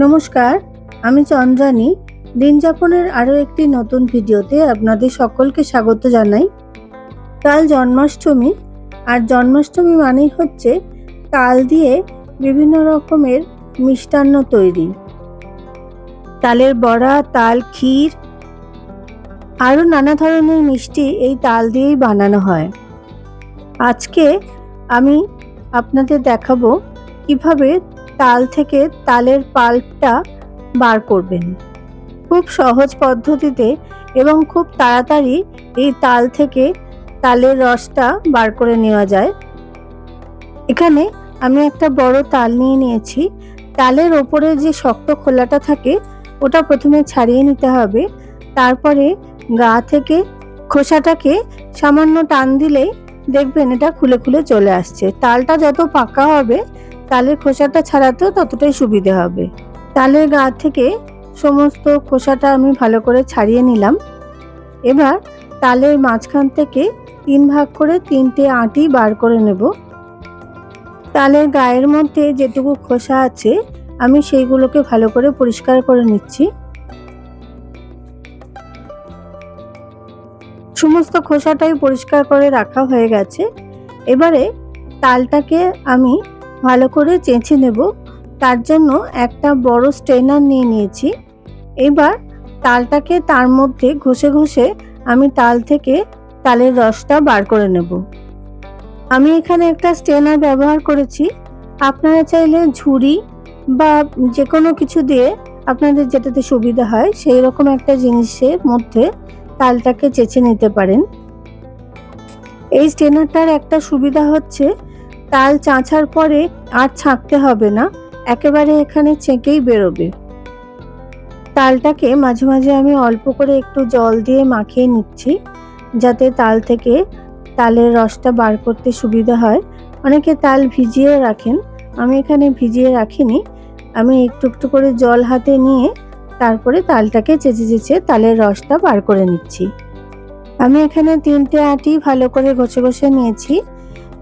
নমস্কার, আমি চন্দ্রানী। দিন যাপনের আরও একটি নতুন ভিডিওতে আপনাদের সকলকে স্বাগত জানাই। কাল জন্মাষ্টমী, আর জন্মাষ্টমী মানেই হচ্ছে তাল দিয়ে বিভিন্ন রকমের মিষ্টান্ন তৈরি। তালের বড়া, তাল, ক্ষীর, আরও নানা ধরনের মিষ্টি এই তাল দিয়েই বানানো হয়। আজকে আমি আপনাদের দেখাবো কীভাবে তাল থেকে তালের পাল্পটা বার করবেন। খুব সহজ পদ্ধতিতে এবং খুব তাড়াতাড়ি এই তাল থেকে তালের রসটা বার করে নেওয়া যায়। এখানে আমি একটা বড় তাল নিয়ে নিয়েছি। তালের ওপরে যে শক্ত খোলাটা থাকে, ওটা প্রথমে ছাড়িয়ে নিতে হবে। তারপরে গা থেকে খোসাটাকে সামান্য টান দিলেই দেখবেন এটা খুলে খুলে চলে আসছে। তালটা যত পাকা হবে তালের খোসাটা ছাড়াতেও ততটাই সুবিধে হবে। তালের গা থেকে সমস্ত খোসাটা আমি ভালো করে ছাড়িয়ে নিলাম। এবার তালের মাঝখান থেকে তিন ভাগ করে তিনটে আঁটি বার করে নেব। তালের গায়ের মধ্যে যেটুকু খোসা আছে, আমি সেইগুলোকে ভালো করে পরিষ্কার করে নিচ্ছি। সমস্ত খোসাটাই পরিষ্কার করে রাখা হয়ে গেছে। এবারে তালটাকে আমি ভালো করে চেঁচে নেব। তার জন্য একটা বড় স্ট্রেনার নিয়ে নিয়েছি। এবার তালটাকে তার মধ্যে ঘষে ঘষে আমি তাল থেকে তালের রসটা বার করে নেব। আমি এখানে একটা স্ট্রেনার ব্যবহার করেছি। আপনারা চাইলে ঝুড়ি বা যে কোনো কিছু দিয়ে আপনাদের যেটাতে সুবিধা হয় সেই রকম একটা জিনিসের মধ্যে তালটাকে চেঁচে নিতে পারেন। এই স্ট্রেনারটার একটা সুবিধা হচ্ছে তাল চাঁচার পরে আর ছাঁকতে হবে না, একেবারে এখানে ছেঁকেই বেরোবে। তালটাকে মাঝে মাঝে আমি অল্প করে একটু জল দিয়ে মাখিয়ে নিচ্ছি, যাতে তাল থেকে তালের রসটা বার করতে সুবিধা হয়। অনেকে তাল ভিজিয়ে রাখেন, আমি এখানে ভিজিয়ে রাখিনি। আমি একটু একটু করে জল হাতে নিয়ে তারপরে তালটাকে চেঁচে চেঁচে তালের রসটা বার করে নিচ্ছি। আমি এখানে তিনটে আটি ভালো করে ঘষে ঘষে নিয়েছি।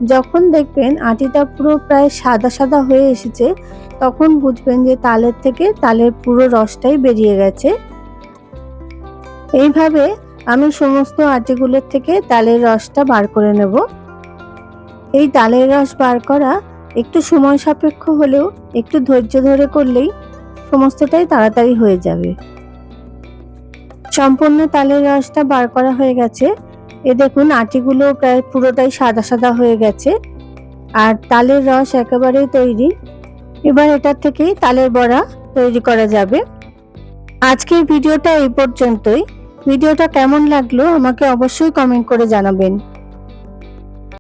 যখন দেখবেন আটিটা পুরো প্রায় সাদা সাদা হয়ে এসেছে, তখন বুঝবেন যে তালের থেকে তালের পুরো রসটাই বেরিয়ে গেছে। এইভাবে আমি সমস্ত আটিগুলোর থেকে তালের রসটা বার করে নেব। এই তালের রস বার করা একটু সময় সাপেক্ষ হলেও একটু ধৈর্য ধরে করলেই সমস্তটাই তাড়াতাড়ি হয়ে যাবে। সম্পূর্ণ তালের রসটা বার করা হয়ে গেছে। এ দেখুন, আটিগুলো প্রায় পুরোটাই সাদা সাদা হয়ে গেছে। আর তালের রস একেবারেই তৈরি। এবার এটার থেকে তালের বড়া তৈরি করা যাবে। আজকের ভিডিওটা এই পর্যন্তই। ভিডিওটা কেমন লাগল আমাকে অবশ্যই কমেন্ট করে জানাবেন।